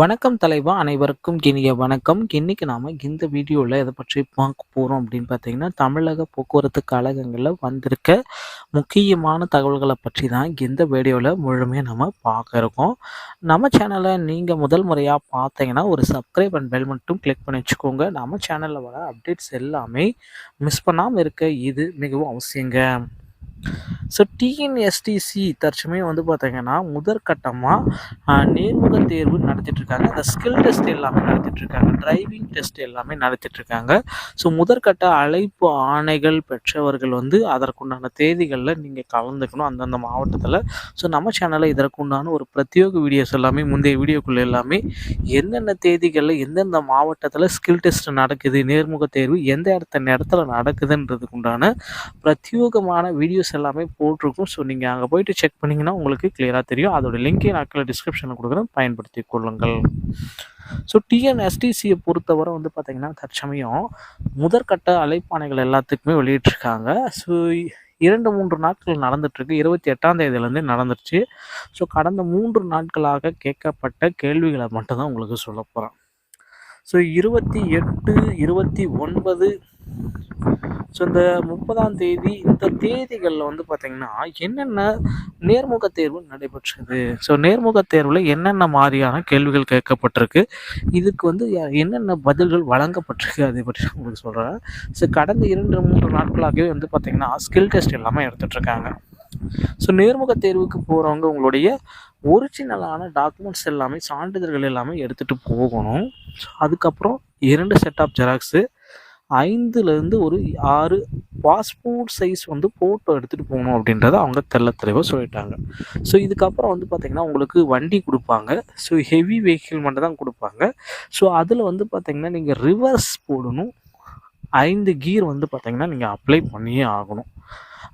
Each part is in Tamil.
வணக்கம் தலைவா அனைவருக்கும் இனிய வணக்கம். இன்னைக்கு நாம் இந்த வீடியோவில் எதை பற்றி பார்க்க போகிறோம் அப்படின்னு பார்த்தீங்கன்னா தமிழக போக்குவரத்து கழகங்களில் வந்திருக்க முக்கியமான தகவல்களை பற்றி தான் இந்த வீடியோவில் முழுமையாக நம்ம பார்க்க இருக்கோம். நம்ம சேனலை நீங்கள் முதல் முறையாக பார்த்தீங்கன்னா ஒரு சப்ஸ்கிரைப் அண்ட் பெல் மட்டும் கிளிக் பண்ணி வச்சுக்கோங்க. நம்ம சேனலில் வர அப்டேட்ஸ் எல்லாமே மிஸ் பண்ணாமல் இருக்க இது மிகவும் அவசியங்க. ஸோ டிஎன்எஸ்டிசி தற்சமயம் வந்து பார்த்தீங்கன்னா முதற்கட்டமாக நேர்முக தேர்வு நடத்திட்டுருக்காங்க. அந்த ஸ்கில் டெஸ்ட் எல்லாமே நடத்திட்டுருக்காங்க. டிரைவிங் டெஸ்ட் எல்லாமே நடத்திட்டுருக்காங்க. ஸோ முதற்கட்ட அழைப்பு ஆணைகள் பெற்றவர்கள் வந்து அதற்குண்டான தேதிகளில் நீங்கள் கலந்துக்கணும். அந்தந்த மாவட்டத்தில். ஸோ நம்ம சேனலில் இதற்குண்டான ஒரு பிரத்யோக வீடியோஸ் எல்லாமே முந்தைய வீடியோக்குள்ளே எல்லாமே என்னென்ன தேதிகளில் எந்தெந்த மாவட்டத்தில் ஸ்கில் டெஸ்ட் நடக்குது நேர்முக தேர்வு எந்த இடத்த இடத்துல நடக்குதுன்றதுக்குண்டான பிரத்யோகமான பிரத்யேகமான வீடியோஸ் எல்லாமே போட்டிருக்கும். ஸோ நீங்கள் அங்கே போயிட்டு செக் பண்ணிங்கன்னா உங்களுக்கு கிளியராக தெரியும். அதோட லிங்கை நான் கீழே டிஸ்கிரிப்ஷனில் கொடுக்குறேன். பயன்படுத்தி கொள்ளுங்கள். ஸோ டிஎன்எஸ்டிசியை பொறுத்தவரை வந்து பார்த்திங்கன்னா தற்சமயம் முதற்கட்ட அழைப்பாணைகள் எல்லாத்துக்குமே வெளியிட்டிருக்காங்க. ஸோ இரண்டு மூன்று நாட்கள் நடந்துட்டுருக்கு. இருபத்தி எட்டாம் தேதியிலேருந்து நடந்துருச்சு. ஸோ கடந்த மூன்று நாட்களாக கேட்கப்பட்ட கேள்விகளை மட்டும்தான் உங்களுக்கு சொல்ல போகிறேன் ஸோ இருபத்தி எட்டு இருபத்தி ஒன்பது ஸோ இந்த முப்பதாம் தேதி இந்த தேதிகளில் வந்து பார்த்திங்கன்னா என்னென்ன நேர்முக தேர்வு நடைபெற்றது? ஸோ நேர்முக தேர்வில் என்னென்ன மாதிரியான கேள்விகள் கேட்கப்பட்டிருக்கு? இதுக்கு வந்து என்னென்ன பதில்கள் வழங்கப்பட்டிருக்கு? அதை பற்றி உங்களுக்கு சொல்கிறேன் ஸோ கடந்த இரண்டு மூன்று நாட்களாகவே வந்து பார்த்திங்கன்னா ஸ்கில் டெஸ்ட் எல்லாமே எடுத்துகிட்ருக்காங்க ஸோ நேர்முக தேர்வுக்கு போகிறவங்க உங்களுடைய ஒரிஜினலான டாக்குமெண்ட்ஸ் எல்லாமே சான்றிதழ்கள் எல்லாமே எடுத்துகிட்டு போகணும். ஸோ அதுக்கப்புறம் இரண்டு செட் ஆஃப் ஜெராக்ஸு ஐந்துலேருந்து ஒரு ஆறு பாஸ்போர்ட் சைஸ் வந்து ஃபோட்டோ எடுத்துகிட்டு போகணும் அப்படின்றத அவங்க தெள்ள தெளிவாக சொல்லிட்டாங்க. ஸோ இதுக்கப்புறம் வந்து பார்த்திங்கன்னா உங்களுக்கு வண்டி கொடுப்பாங்க. ஸோ ஹெவி வெஹிக்கிள் மட்டும் தான் கொடுப்பாங்க. ஸோ அதில் வந்து பார்த்திங்கன்னா நீங்கள் ரிவர்ஸ் போடணும். ஐந்து கீர் வந்து பார்த்திங்கன்னா நீங்கள் அப்ளை பண்ணியே ஆகணும்.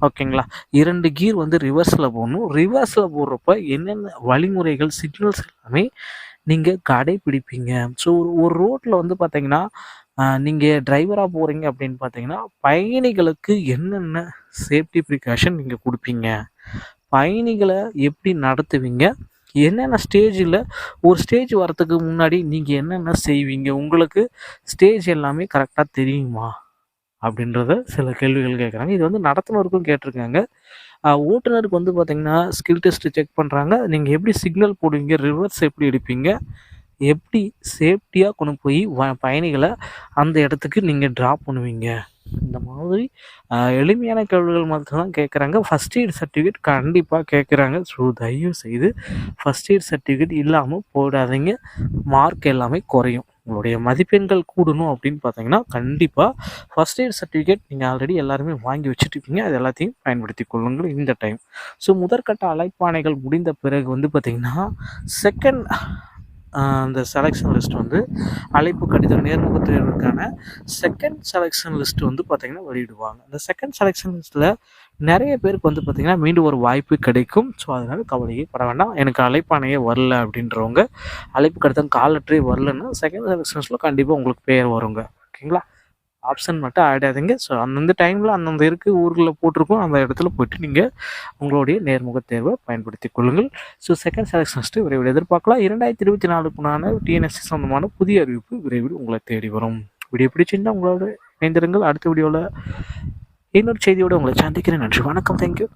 ஓகேங்களா இரண்டு கீர் வந்து ரிவர்ஸில் போடணும். ரிவர்ஸில் போடுறப்ப என்னென்ன வழிமுறைகள் சிக்னல்ஸ் எல்லாமே நீங்கள் கடைப்பிடிப்பீங்க. ஸோ ஒரு ஒரு ரோட்டில் வந்து பார்த்தீங்கன்னா நீங்கள் டிரைவராக போகிறீங்க அப்படின்னு பார்த்தீங்கன்னா பயணிகளுக்கு என்னென்ன சேஃப்டி ப்ரிகாஷன் நீங்கள் கொடுப்பீங்க? பயணிகளை எப்படி நடத்துவீங்க? என்னென்ன ஸ்டேஜில் ஒரு ஸ்டேஜ் வரத்துக்கு முன்னாடி நீங்கள் என்னென்ன செய்வீங்க? உங்களுக்கு ஸ்டேஜ் எல்லாமே கரெக்டாக தெரியுமா? அப்படின்றத சில கேள்விகள் கேட்குறாங்க இது வந்து நடத்துனருக்கும் கேட்டிருக்காங்க. ஓட்டுநருக்கு வந்து பார்த்தீங்கன்னா ஸ்கில் டெஸ்ட்டு செக் பண்ணுறாங்க நீங்கள் எப்படி சிக்னல் போடுவீங்க? ரிவர்ஸ் எப்படி எடுப்பீங்க? எப்படி சேஃப்டியாக கொண்டு போய் வ பயணிகளை அந்த இடத்துக்கு நீங்கள் ட்ராப் பண்ணுவீங்க? இந்த மாதிரி எளிமையான கேள்விகள் மட்டும்தான் கேட்குறாங்க ஃபஸ்ட் எய்ட் சர்டிஃபிகேட் கண்டிப்பாக கேட்குறாங்க ஸோ தயவு செய்து ஃபஸ்ட் எய்ட் சர்டிஃபிகேட் இல்லாமல் போடாதீங்க மார்க் எல்லாமே குறையும். உங்களுடைய மதிப்பெண்கள் கூடணும் அப்படின்னு பார்த்தீங்கன்னா கண்டிப்பாக ஃபஸ்ட் எய்ட் சர்டிஃபிகேட் நீங்கள் ஆல்ரெடி எல்லாருமே வாங்கி வச்சுருப்பீங்க அது எல்லாத்தையும் பயன்படுத்தி கொள்ளுங்கள் இந்த டைம் ஸோ முதற்கட்ட அழைப்பாணைகள் முடிந்த பிறகு வந்து பார்த்திங்கன்னா செகண்ட் அந்த செலெக்ஷன் லிஸ்ட் வந்து அழைப்பு கடிதம் நேர்முக தேர்வுக்கான செகண்ட் செலெக்ஷன் லிஸ்ட் வந்து பார்த்திங்கன்னா வெளியிடுவாங்க. அந்த செகண்ட் செலெக்ஷன் லிஸ்ட்டில் நிறைய பேருக்கு வந்து பார்த்திங்கன்னா மீண்டும் ஒரு வாய்ப்பு கிடைக்கும். ஸோ அதனால் கவலையே பட வேண்டாம். எனக்கு அழைப்பானையே வரல அப்படின்றவங்க அழைப்பு கடிதம் கால் லெட்டரே வரலன்னா செகண்ட் செலெக்ஷன்ஸில் கண்டிப்பாக உங்களுக்கு பேர் வருங்க. ஓகேங்களா? ஆப்ஷன் மட்டும் ஆகிடாதீங்க ஸோ அந்தந்த டைமில் அந்தந்த இருக்கு ஊர்களில் போட்டிருக்கோம் அந்த இடத்துல போயிட்டு நீங்கள் உங்களுடைய நேர்முக தேர்வை பயன்படுத்தி கொள்ளுங்கள். ஸோ செகண்ட் செலெக்ஷன்ஸ்ட்டு விரைவில் எதிர்பார்க்கலாம். இரண்டாயிரத்தி இருபத்தி நாலுக்குனான டிஎன்எஸ்சி சொந்தமான புதிய அறிவிப்பு விரைவில் உங்களை தேடி வரும். வீடியோ பிடிச்சிருந்தால் உங்களோட இணைந்திருங்கள். அடுத்த வீடியோவில் இன்னொரு செய்தியோடு உங்களை சந்திக்கிறேன். நன்றி. வணக்கம். தேங்க்யூ